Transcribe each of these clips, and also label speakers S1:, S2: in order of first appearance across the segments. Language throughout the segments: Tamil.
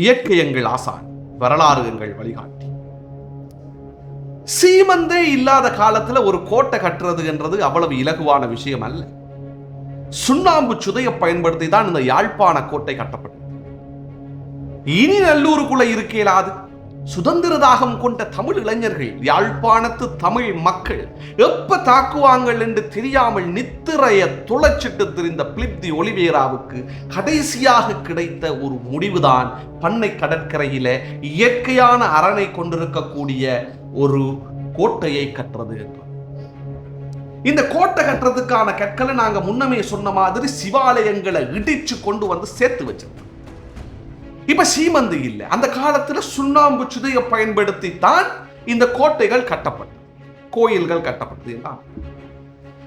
S1: இயற்கை எங்கள் ஆசான் வரலாறு எங்கள் வழிகாட்டி. சீமந்தே இல்லாத காலத்துல ஒரு கோட்டை கட்டுறது என்றது அவ்வளவு இலகுவான விஷயம் அல்ல. சுண்ணாம்பு சுதையை பயன்படுத்தி தான் இந்த யாழ்ப்பாண கோட்டை கட்டப்பட்டது. இனி நல்லூருக்குள்ள இருக்கலாது. சுதந்திர தாகம் கொண்ட தமிழ் இளைஞர்கள் யாழ்ப்பாணத்து தமிழ் மக்கள் எப்ப தாக்குவாங்கள் என்று தெரியாமல் நித்திரைய துளைச்சிட்டு திரிந்த பிலிப்தி ஒலிவேராவுக்கு கடைசியாக கிடைத்த ஒரு முடிவுதான் பண்ணை கடற்கரையில இயற்கையான அரணை கொண்டிருக்கக்கூடிய ஒரு கோட்டையை கட்டுறது என்று. இந்த கோட்டை கட்டுறதுக்கான கற்களை நாங்க முன்னமே சொன்ன மாதிரி சிவாலயங்களை இடிச்சு கொண்டு வந்து சேர்த்து வச்சிருக்கோம். இப்ப சீமந்து இல்லை. அந்த காலத்துல சுண்ணாம்பு சுதையை பயன்படுத்தி தான் இந்த கோட்டைகள் கட்டப்பட்டது. கோயில்கள் கட்டப்பட்டது எல்லாம்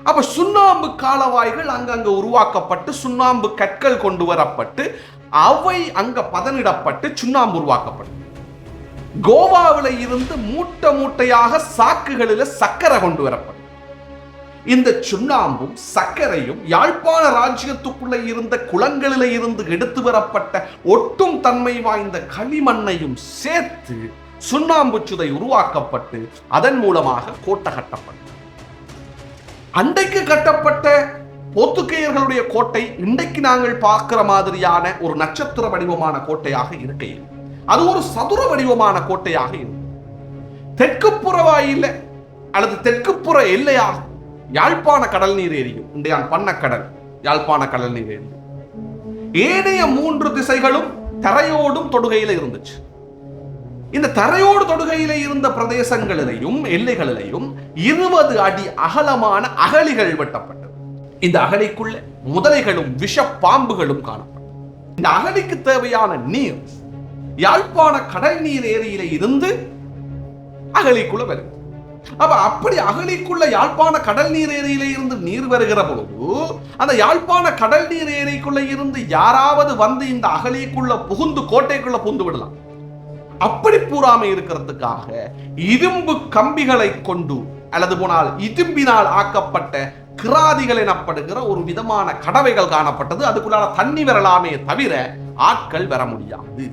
S1: அப்ப சுண்ணாம்பு காலவாய்கள் அங்கங்க உருவாக்கப்பட்டு சுண்ணாம்பு கற்கள் கொண்டு வரப்பட்டு அவை அங்க பதனிடப்பட்டு சுண்ணாம்பு உருவாக்கப்பட்டது. கோவாவில் இருந்து மூட்டை மூட்டையாக சாக்குகளில் சக்கரை கொண்டு வரப்பட்டது. இந்த சுண்ணாம்பும் சர்க்கரையும் யாழ்ப்பாண ராஜ்யத்துக்குள்ளே இருந்த குளங்களில இருந்து எடுத்து வரப்பட்ட ஒட்டும் தன்மை வாய்ந்த களிமண்ணையும் சேர்த்து சுண்ணாம்பு சுதை உருவாக்கப்பட்டு அதன் மூலமாக கோட்டை கட்டப்பட்டது. அன்றைக்கு கட்டப்பட்ட போர்த்துகேயர்களுடைய கோட்டை இன்றைக்கு நாங்கள் பார்க்கிற மாதிரியான ஒரு நட்சத்திர வடிவமான கோட்டையாக இருக்கையில். அது ஒரு சதுர வடிவமான கோட்டையாக இருக்கும் தெற்குப்புற வாயில அல்லது தெற்குப்புற எல்லையாக யாழ்ப்பாண கடல் நீர் ஏரியும் இன்றையான் பண்ணக்கடல் யாழ்ப்பாண கடல் நீர் ஏரி ஏனைய மூன்று திசைகளும் தரையோடும் தொடுகையில இருந்துச்சு. இந்த தரையோடு தொடுகையில இருந்த பிரதேசங்களிலையும் எல்லைகளிலையும் இருபது அடி அகலமான அகழிகள் வெட்டப்பட்டது. இந்த அகழிக்குள்ள முதலைகளும் விஷ பாம்புகளும் காணப்பட்டது. இந்த அகழிக்கு தேவையான நீர் யாழ்ப்பாண கடல் நீர் ஏரியில இருந்து அகழிக்குள்ள வருது அப்ப அப்படி அகழிக்குள்ள யாழ்ப்பாண கடல் நீர் ஏரியில இருந்து நீர் வருகிற பொழுது அந்த யாழ்ப்பாண கடல் நீர் ஏரிக்குள்ள இருந்து யாராவது வந்து இந்த அகழிக்குள்ள புகுந்து கோட்டைக்குள்ள புகுந்து விடலாம். அப்படி பூராமை இருக்கிறதுக்காக இரும்பு கம்பிகளை கொண்டு அல்லது போனால் இரும்பினால் ஆக்கப்பட்ட கிராதிகள் எனப்படுகிற ஒரு விதமான கடவைகள் காணப்பட்டது. அதுக்குள்ளால தண்ணி வரலாமே தவிர ஆட்கள் வர முடியாது.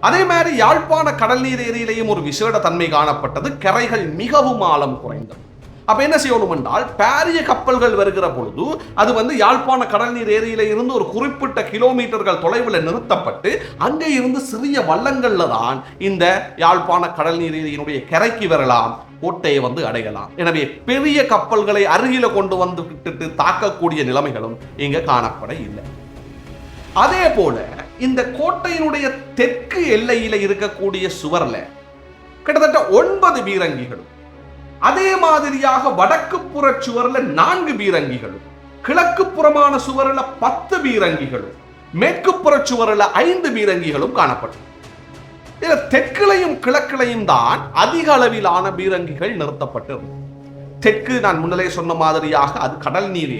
S1: அதே மாதிரி யாழ்ப்பாண கடல் நீர் ஏரியிலேயும் ஒரு விசேட தன்மை காணப்பட்டது. கரைகள் மிகவும் ஆழம் குறைந்தது. அப்ப என்ன செய்யணும் என்றால் பாரிய கப்பல்கள் வருகிற பொழுது அது வந்து யாழ்ப்பாண கடல் நீர் ஏரியில இருந்து ஒரு குறிப்பிட்ட கிலோமீட்டர்கள் தொலைவில் நிறுத்தப்பட்டு அங்கே இருந்து சிறிய வள்ளங்கள்ல தான் இந்த யாழ்ப்பாண கடல் நீர் ஏரியினுடைய கரைக்கு வரலாம் கோட்டையை வந்து அடையலாம். எனவே பெரிய கப்பல்களை அருகில கொண்டு வந்து விட்டுட்டு தாக்கக்கூடிய நிலைமைகளும் இங்க காணப்பட இல்லை. அதே போல இந்த கோட்டையினுடைய தெற்கு எல்லையில இருக்கக்கூடிய சுவர்ல கிட்டத்தட்ட ஒன்பது பீரங்கிகளும். அதே மாதிரியாக வடக்கு புற சுவர்ல நான்கு பீரங்கிகளும். கிழக்கு புறமான சுவரில் பத்து பீரங்கிகளும். மேற்கு புற சுவரில் ஐந்து பீரங்கிகளும் காணப்பட்டது இதில் தெற்குலையும் கிழக்கிலையும் தான் அதிக அளவிலான பீரங்கிகள் நிறுத்தப்பட்டிருந்தது. தெற்கு நான் முன்னலே சொன்ன மாதிரியாக அது கடல் நீர்.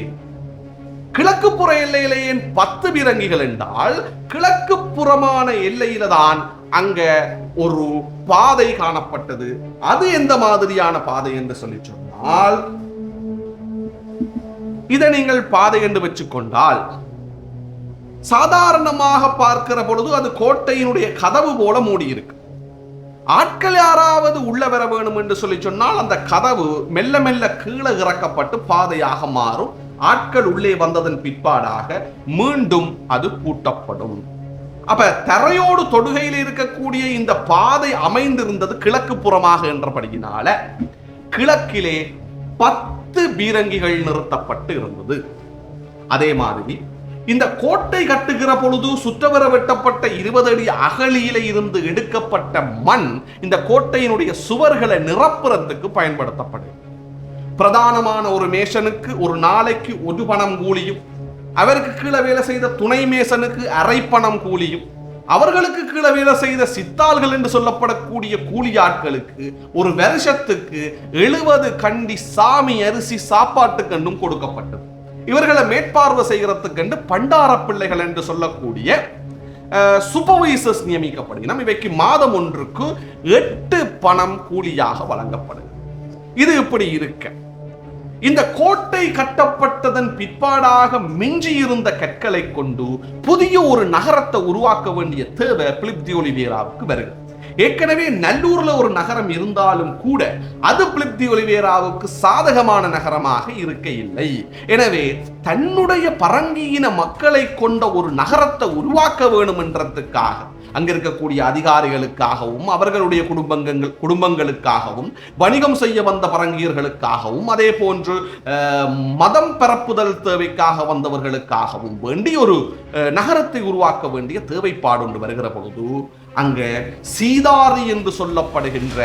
S1: கிழக்கு புற எல்லையிலேயே பத்து பீரங்கிகள் என்றால் கிழக்கு புறமான எல்லையில தான் அங்க ஒரு பாதை காணப்பட்டது. அது எந்த மாதிரியான பாதை என்று சொல்லி சொன்னால் இதை நீங்கள் பாதை என்று வச்சுக்கொண்டால் சாதாரணமாக பார்க்கிற பொழுது அது கோட்டையினுடைய கதவு போல மூடி இருக்கு ஆட்கள் யாராவது உள்ள வர வேணும் என்று சொல்லி சொன்னால் அந்த கதவு மெல்ல மெல்ல கீழே இறக்கப்பட்டு பாதையாக மாறும். ஆட்கள் உள்ளே வந்ததன் பிற்பாடாக மீண்டும் அது பூட்டப்படும். அப்ப தரையோடு தொடுகையில் இருக்கக்கூடிய இந்த பாதை அமைந்திருந்தது கிழக்கு புறமாக என்றபடியினால கிழக்கிலே பத்து பீரங்கிகள் நிறுத்தப்பட்டு இருந்தது. அதே மாதிரி இந்த கோட்டை கட்டுகிற பொழுது சுற்றவர வெட்டப்பட்ட இருபது அடி அகலியில இருந்து எடுக்கப்பட்ட மண் இந்த கோட்டையினுடைய சுவர்களை நிரப்புறதுக்கு பயன்படுத்தப்படுது பிரதானமான ஒரு மேஷனுக்கு ஒரு நாளைக்கு ஒரு பணம் கூலியும் அவருக்கு கீழே வேலை செய்த துணை மேசனுக்கு அரை பணம் கூலியும் அவர்களுக்கு கீழே வேலை செய்த சித்தாள்கள் என்று சொல்லப்படக்கூடிய கூலி ஆட்களுக்கு ஒரு வருஷத்துக்கு எழுபது கண்டி சாமி அரிசி சாப்பாட்டுக்கண்டும் கொடுக்கப்பட்டது. இவர்களை மேற்பார்வை செய்கிறதுக்கென்று பண்டார பிள்ளைகள் என்று சொல்லக்கூடிய சூப்பர்வைசர்ஸ் நியமிக்கப்படுகிறோம் இவைக்கு மாதம் ஒன்றுக்கு எட்டு பணம் கூலியாக வழங்கப்படுது இது இப்படி இருக்க. இந்த கோட்டை கட்டப்பட்டதன் பிற்பாடாக மிஞ்சியிருந்த கற்களை கொண்டு புதிய ஒரு நகரத்தை உருவாக்க வேண்டிய தேவை பிலிப் தியோலிவேராவுக்கு வருகிறது. ஏற்கனவே நல்லூர்ல ஒரு நகரம் இருந்தாலும் கூட அது பிலிப் தி ஒலிவேராவுக்கு சாதகமான நகரமாக இருக்க இல்லை எனவே தன்னுடைய பரங்கியின மக்களை கொண்ட ஒரு நகரத்தை உருவாக்க வேணும் என்றதுக்காக அங்கே இருக்கக்கூடிய அதிகாரிகளுக்காகவும் அவர்களுடைய குடும்பங்கள் குடும்பங்களுக்காகவும் வணிகம் செய்ய வந்த பரங்கியர்களுக்காகவும் அதே போன்று மதம் பரப்புதல் தேவைக்காக வந்தவர்களுக்காகவும் வேண்டி ஒரு நகரத்தை உருவாக்க வேண்டிய தேவைப்பாடு ஒன்று வருகிற பொழுது அங்கே சீதாரி என்று சொல்லப்படுகின்ற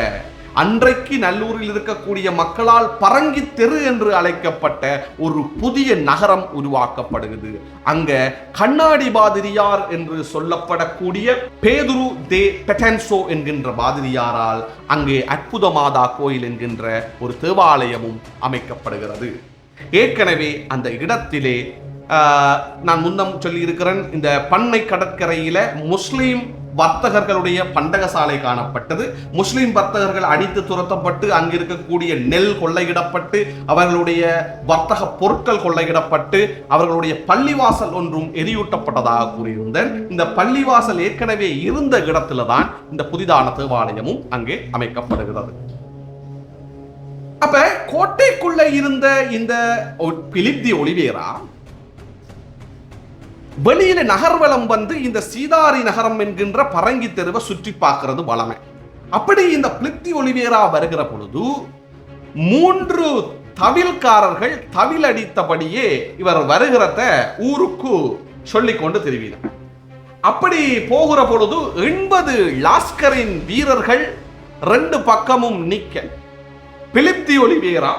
S1: அன்றைக்கு நல்லூரில் இருக்கக்கூடிய மக்களால் பரங்கி தெரு என்று அழைக்கப்பட்ட ஒரு புதிய நகரம் உருவாக்கப்படுகிறது. அங்க கண்ணாடி பாதிரியார் என்று சொல்லப்படக்கூடிய பேதுரு தே பெட்டன்சோ என்கின்ற பாதிரியாரால் அங்கே அற்புத மாதா கோயில் என்கின்ற ஒரு தேவாலயமும் அமைக்கப்படுகிறது. ஏற்கனவே அந்த இடத்திலே நான் முன்னம் சொல்லியிருக்கிறேன் இந்த பண்ணை கடற்கரையில் முஸ்லீம் வர்த்தகர்களுடைய பண்டகசாலை காணப்பட்டது. முஸ்லிம் வர்த்தகர்கள் அடித்து துரத்தப்பட்டு அங்கு இருக்கக்கூடிய நெல் கொள்ளையிடப்பட்டு அவர்களுடைய வர்த்தக பொருட்கள் கொள்ளையிடப்பட்டு அவர்களுடைய பள்ளிவாசல் ஒன்றும் எரியூட்டப்பட்டதாக கூறியிருந்தேன். இந்த பள்ளிவாசல் ஏற்கனவே இருந்த இடத்துல தான் இந்த புதிதான தேவாலயமும் அங்கே அமைக்கப்படுகிறது. அப்ப கோட்டைக்குள்ள இருந்த இந்த பிலிப்தி ஒளிவேரா வெளியில நகர்வலம் வந்து இந்த சீதாரி நகரம் என்கின்ற பரங்கி தெருவை சுற்றி பார்க்கிறது வளமை. அப்படி இந்த பிளித்தி ஒளிவேரா வருகிற பொழுது மூன்று தவில்காரர்கள் தவில் அடித்தபடியே இவர் வருகிறத ஊருக்கு சொல்லி கொண்டு தெரிவினார். அப்படி போகிற பொழுது எண்பது லாஸ்கரின் வீரர்கள் ரெண்டு பக்கமும் நிக்க பிலிப்தி ஒளிவேரா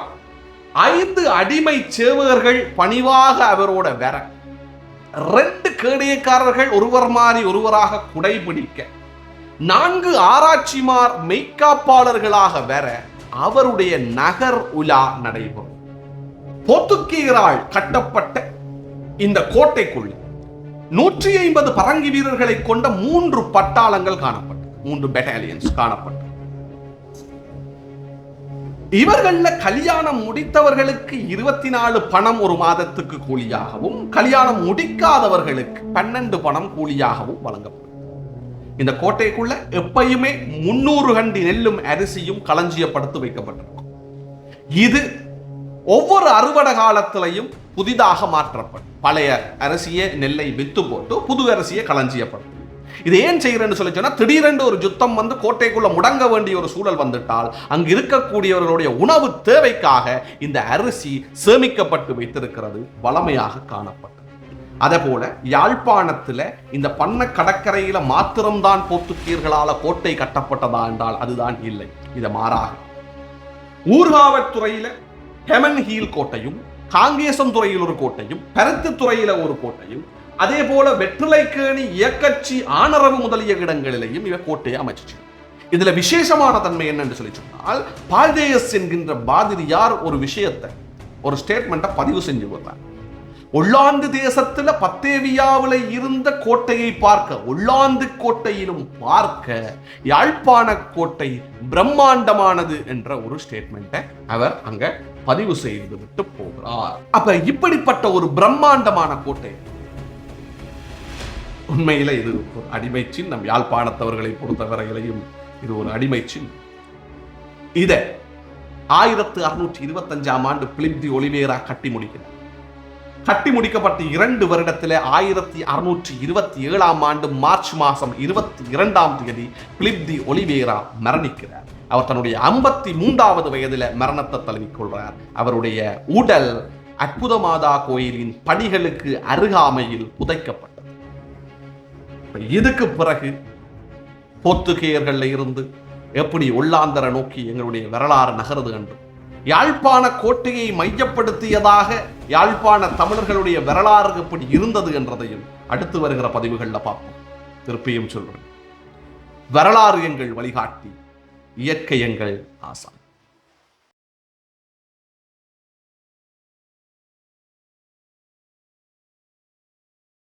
S1: ஐந்து அடிமை சேவகர்கள் பணிவாக அவரோட வர ரெண்டு கேடயக்காரர்கள் ஒருவர் மாறி ஒருவராக குடைபிடிக்க. நான்கு ஆராய்ச்சிமார் மெய்க்காப்பாளர்களாக வர அவருடைய நகர் உலா நடைபெறும். போத்துக்கீரால் கட்டப்பட்ட இந்த கோட்டைக்குள் நூற்றி ஐம்பது பரங்கி வீரர்களை கொண்ட மூன்று பட்டாளங்கள் காணப்பட்டது மூன்று பெட்டாலியன்ஸ் காணப்பட்டது இவர்களில் கல்யாணம் முடித்தவர்களுக்கு இருபத்தி நாலு பணம் ஒரு மாதத்துக்கு கூலியாகவும் கல்யாணம் முடிக்காதவர்களுக்கு பன்னெண்டு பணம் கூலியாகவும் வழங்கப்படும். இந்த கோட்டைக்குள்ள எப்பயுமே முன்னூறு கண்டி நெல்லும் அரிசியும் களஞ்சியப்படுத்தி வைக்கப்பட்டிருக்கும். இது ஒவ்வொரு அறுவடை காலத்திலையும் புதிதாக மாற்றப்படும். பழைய அரிசியை நெல்லை வித்து போட்டு புது அரிசியை களஞ்சியப்படும். இது ஏன் செய்கிறேன்னு சொல்லி சொன்னா திடீரென்று ஒரு யுத்தம் வந்து கோட்டைக்குள்ள முடங்க வேண்டிய ஒரு சூழல் வந்துட்டால் அங்கு இருக்கக்கூடியவர்களுடைய உணவு தேவைக்காக இந்த அரிசி சேமிக்கப்பட்டு வைத்திருக்கிறது வளமையாக காணப்பட்டது. அதே போல யாழ்ப்பாணத்துல இந்த பண்ண கடற்கரையில மாத்திரம்தான் போர்த்துக்கீர்களால கோட்டை கட்டப்பட்டதா என்றால் அதுதான் இல்லை. இது மாறாக ஊர்காவத்துறையில் ஹெமன் ஹீல் கோட்டையும் காங்கேசம் துறையில் ஒரு கோட்டையும் பருத்து துறையில ஒரு கோட்டையும் அதே போல வெற்றிலைக்கேணி இயக்கச்சி ஆனரவு முதலிய இடங்களிலேயும் இவ கோட்டையை அமைச்சிச்சு. இதுல விசேஷமான தன்மை என்னன்னு சொல்லி சொன்னால் பால்தேயஸ் என்கின்ற பாதிரியார் ஒரு விஷயத்தை ஒரு ஸ்டேட்மெண்ட்டை பதிவு செஞ்சு வர்றார் ஒல்லாந்து தேசத்துல பத்தேவியாவில் இருந்த கோட்டையை பார்க்க ஒல்லாந்து கோட்டையிலும் பார்க்க யாழ்ப்பாண கோட்டை பிரம்மாண்டமானது என்ற ஒரு ஸ்டேட்மெண்ட்டை அவர் அங்க பதிவு செய்து விட்டு போகிறார். அப்ப இப்படிப்பட்ட ஒரு பிரம்மாண்டமான கோட்டை உண்மையில இது ஒரு அடிமை சின்னம். யாழ்ப்பாணத்தவர்களை பொறுத்தவரையிலையும் இது ஒரு அடிமை இதை ஆயிரத்து அறுநூற்றி இருபத்தஞ்சாம் ஆண்டு பிலிப் தி ஒலிவேரா கட்டி முடிக்கிறார். கட்டி முடிக்கப்பட்ட இரண்டு வருடத்தில் ஆயிரத்தி அறுநூற்றி இருபத்தி ஏழாம் ஆண்டு மார்ச் மாதம் இருபத்தி இரண்டாம் தேதி பிலிப் தி ஒலிவேரா மரணிக்கிறார். அவர் தன்னுடைய ஐம்பத்தி மூன்றாவது வயதில் மரணத்தை தழுவிக்கொள்கிறார் அவருடைய உடல் அற்புதமாதா கோயிலின் படிகளுக்கு அருகாமையில் புதைக்கப்பட்டது. இதுக்கு பிறகு போர்த்துகேயர்களில் இருந்து எப்படி உள்ளாந்தர நோக்கி எங்களுடைய வரலாறு நகருது என்று. யாழ்ப்பாண கோட்டையை மையப்படுத்தியதாக யாழ்ப்பாண தமிழர்களுடைய வரலாறு எப்படி இருந்தது என்றதையும் அடுத்து வருகிற பதிவுகளில் பார்ப்போம். திருப்பியும் சொல்றேன். வரலாறு எங்கள் வழிகாட்டி இயற்கை எங்கள் ஆசான்.